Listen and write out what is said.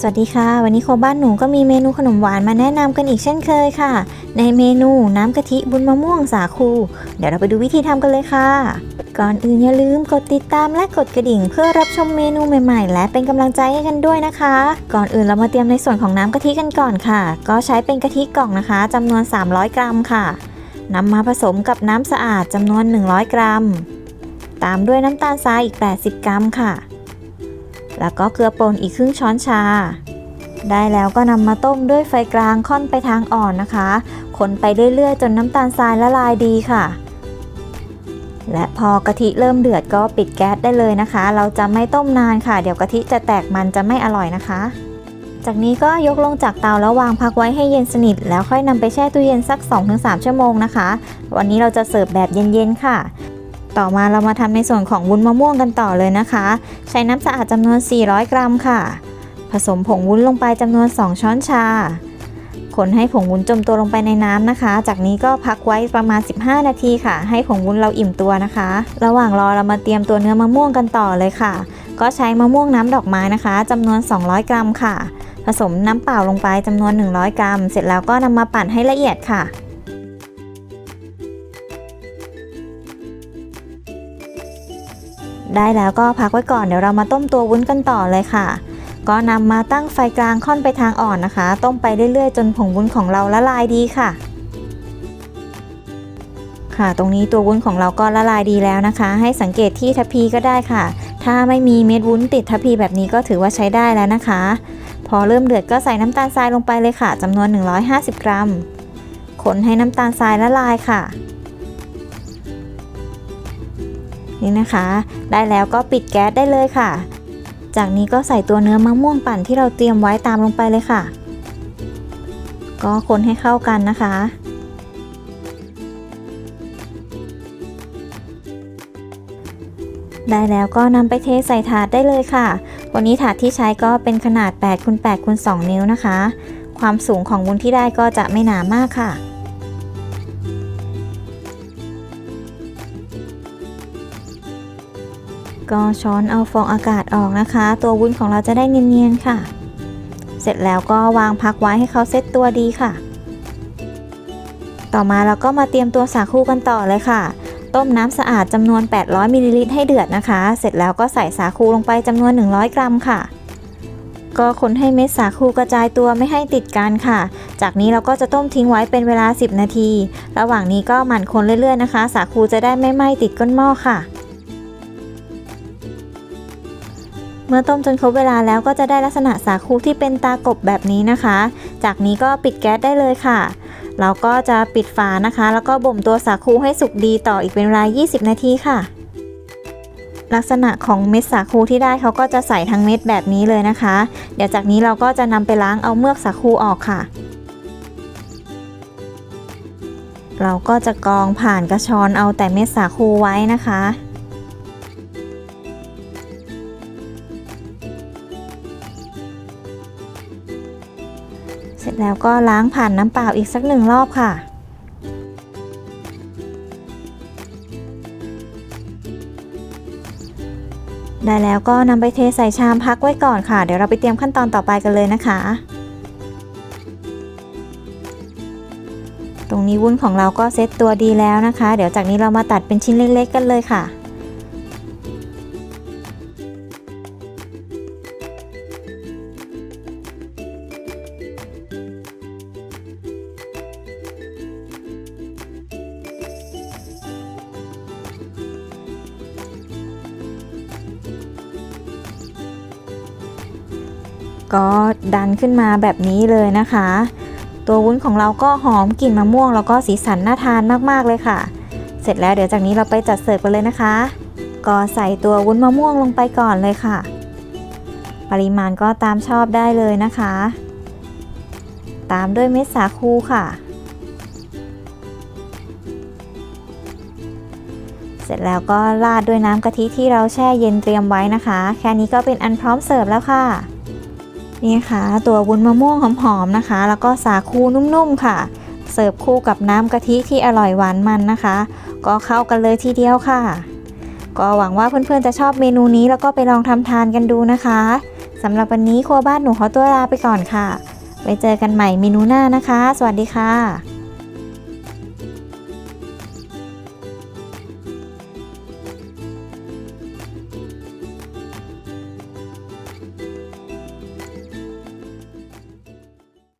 สวัสดีค่ะ วันนี้โคบ้านหนูก็มีเมนูขนมหวานมาแนะนำกันอีกเช่นเคยค่ะ ในเมนูน้ำกะทิบุญมะม่วงสาคู เดี๋ยวเราไปดูวิธีทำกันเลยค่ะ ก่อนอื่นอย่าลืมกดติดตามและกดกระดิ่ง เพื่อรับชมเมนูใหม่ๆ และเป็นกำลังใจให้กันด้วยนะคะ ก่อนอื่นเรามาเตรียมในส่วนของน้ำกะทิกันก่อนค่ะ ก็ใช้เป็นกะทิกล่องนะคะจำนวน 300 กรัมค่ะนำมาผสมกับน้ำสะอาดจำนวน 100 กรัม ตามด้วยน้ำตาลทรายอีก 80 กรัมค่ะ แล้วก็เกลือป่นอีกครึ่งช้อนชา ได้แล้วก็นำมาต้มด้วยไฟกลางค่อนไปทางอ่อนนะคะ คนไปเรื่อยๆ จนน้ำตาลทรายละลายดีค่ะ และพอกะทิเริ่มเดือดก็ปิดแก๊สได้เลยนะคะ เราจะไม่ต้มนานค่ะ เดี๋ยวกะทิจะแตกมันจะไม่อร่อยนะคะ จากนี้ก็ยกลงจากเตาแล้ววางพักไว้ให้เย็นสนิท แล้วค่อยนำไปแช่ตู้เย็นสัก 2-3 ชั่วโมงนะคะ วันนี้เราจะเสิร์ฟแบบเย็นๆค่ะ ต่อมาเรามาทำในส่วนของวุ้นมะม่วงกันต่อเลยนะคะ ใช้น้ำสะอาดจำนวน 400 กรัมค่ะ ผสมผงวุ้นลงไปจำนวน 2 ช้อนชา คนให้ผงวุ้นจมตัวลงไปในน้ำนะคะ จากนี้ก็พักไว้ประมาณ 15 นาทีค่ะ ให้ผงวุ้นเราอิ่มตัวนะคะ ระหว่างรอเรามาเตรียมตัวเนื้อมะม่วงกันต่อเลยค่ะ ก็ใช้มะม่วงน้ำดอกไม้นะคะจำนวน 200 กรัมค่ะ ผสมน้ำเปล่าลงไปจำนวน 100 กรัม เสร็จแล้วก็นำมาปั่นให้ละเอียดค่ะ ได้แล้วก็พักไว้ก่อนเดี๋ยวเรามาต้มตัววุ้นกันต่อเลยค่ะ ก็นำมาตั้งไฟกลางค่อนไปทางอ่อนนะคะ ต้มไปเรื่อยๆ จนผงวุ้นของเราละลายดีค่ะ ค่ะ ตรงนี้ตัววุ้นของเราก็ละลายดีแล้วนะคะ ให้สังเกตที่ทัพพีก็ได้ค่ะ ถ้าไม่มีเม็ดวุ้นติดทัพพีแบบนี้ก็ถือว่าใช้ได้แล้วนะคะ พอเริ่มเดือดก็ใส่น้ำตาลทรายลงไปเลยค่ะจำนวน 150 กรัมคนให้น้ำตาลทรายละลายค่ะ นี่นะคะ ได้แล้วก็ปิดแก๊สได้เลยค่ะ จากนี้ก็ใส่ตัวเนื้อมะม่วงปั่นที่เราเตรียมไว้ตามลงไปเลยค่ะ ก็คนให้เข้ากันนะคะได้แล้วก็นำไปเทใส่ถาดได้เลยค่ะ วันนี้ถาดที่ใช้ก็เป็นขนาด8คูณ8คูณ2นิ้วนะคะ ความสูงของวุ้นที่ได้ก็จะไม่หนามากค่ะ ก็ช้อนเอาฟองอากาศออกนะคะ ตัววุ้นของเราจะได้เนียนๆค่ะ เสร็จแล้วก็วางพักไว้ให้เขาเซตตัวดีค่ะ ต่อมาเราก็มาเตรียมตัวสาคูกันต่อเลยค่ะ ต้มน้ำสะอาดจำนวน 800มิลลิลิตรให้เดือดนะคะ เสร็จแล้วก็ใส่สาคูลงไปจำนวน 100 กรัมค่ะก็คนให้เม็ดสาคูกระจายตัวไม่ให้ติดกันค่ะ จากนี้เราก็จะต้มทิ้งไว้เป็นเวลา 10 นาที ระหว่างนี้ก็หมั่นคนเรื่อยๆนะคะ สาคูจะได้ไม่ไหม้ติดก้นหม้อค่ะ เมื่อต้มจนครบเวลาแล้วก็จะได้ลักษณะสาคูที่เป็นตากบแบบนี้นะคะ จากนี้ก็ปิดแก๊สได้เลยค่ะเราก็จะปิดฝานะคะ แล้วก็บ่มตัวสาคูให้สุกดีต่ออีกเป็นเวลา 20 นาทีค่ะ ลักษณะของเม็ดสาคูที่ได้เขาก็จะใส่ทั้งเม็ดแบบนี้เลยนะคะ เดี๋ยวจากนี้เราก็จะนำไปล้างเอาเมือกสาคูออกค่ะ เราก็จะกรองผ่านกระชอนเอาแต่เม็ดสาคูไว้นะคะ เสร็จแล้วก็ล้างผ่านน้ำเปล่าอีกสักหนึ่งรอบค่ะ ได้แล้วก็นำไปเทใส่ชามพักไว้ก่อนค่ะ เดี๋ยวเราไปเตรียมขั้นตอนต่อไปกันเลยนะคะ ตรงนี้วุ้นของเราก็เซตตัวดีแล้วนะคะ เดี๋ยวจากนี้เรามาตัดเป็นชิ้นเล็ก ๆ กันเลยค่ะ ก็ดันขึ้นมาแบบนี้เลยนะคะ ตัววุ้นของเราก็หอมกลิ่นมะม่วง แล้วก็สีสันน่าทานมากๆเลยค่ะ เสร็จแล้วเดี๋ยวจากนี้เราไปจัดเสิร์ฟกันเลยนะคะ ก็ใส่ตัววุ้นมะม่วงลงไปก่อนเลยค่ะ ปริมาณก็ตามชอบได้เลยนะคะ ตามด้วยเม็ดสาคูค่ะเสร็จแล้วก็ราดด้วยน้ำกะทิที่เราแช่เย็นเตรียมไว้นะคะ แค่นี้ก็เป็นอันพร้อมเสิร์ฟแล้วค่ะ นี่ค่ะ ตัววุ้นมะม่วงหอมๆนะคะ แล้วก็สาคูนุ่มๆค่ะ เสิร์ฟคู่กับน้ำกะทิที่อร่อยหวานมันนะคะ ก็เข้ากันเลยทีเดียวค่ะ ก็หวังว่าเพื่อนๆจะชอบเมนูนี้แล้วก็ไปลองทำทานกันดูนะคะสำหรับวันนี้ครัวบ้านหนูขอตัวลาไปก่อนค่ะ ไว้เจอกันใหม่เมนูหน้านะคะ สวัสดีค่ะ